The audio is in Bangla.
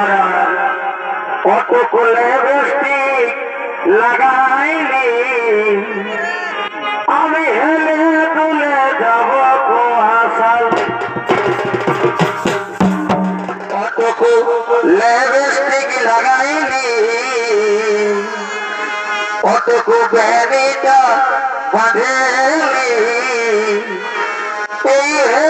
আর আর অতকুলে বৃষ্টি লাগাইলি আমি হেলে তুলে যাব কুয়াশাল অতকু লেবস্টিক লাগাইলি অতকু বেবিটা বাঁধেলি এই হেলে